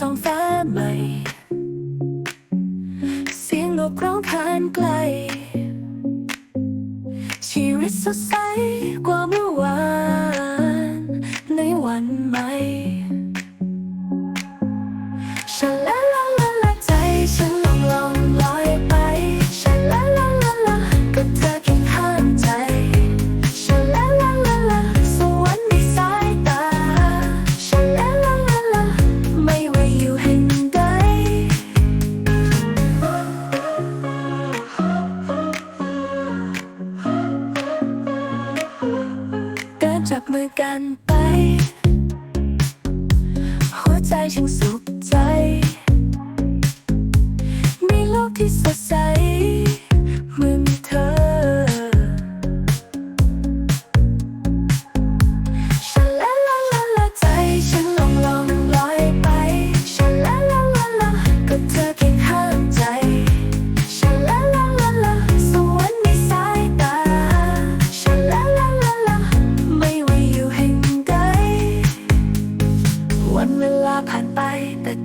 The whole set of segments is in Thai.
สองฟ้าใหม่ เสียงลูร้องผ่านไกล ชีวิตสดใสกว่าเมื่อวานในวันใหม่ฉัลาด จับมือกันไป หัวใจฉันสุข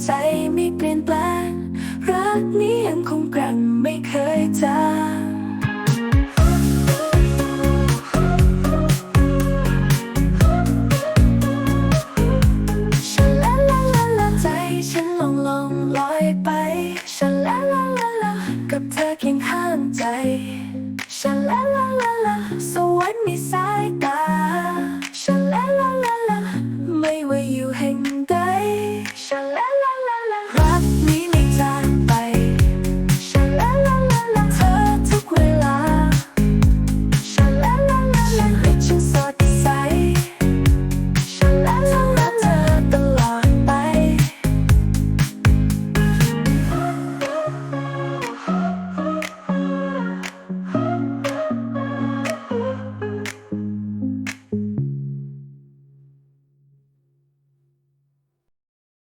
ใจไม่เปลี่ยนแปลง รักนี้ยังคงกลั่งไม่เคยจางกับเธอเคียงข้างใจ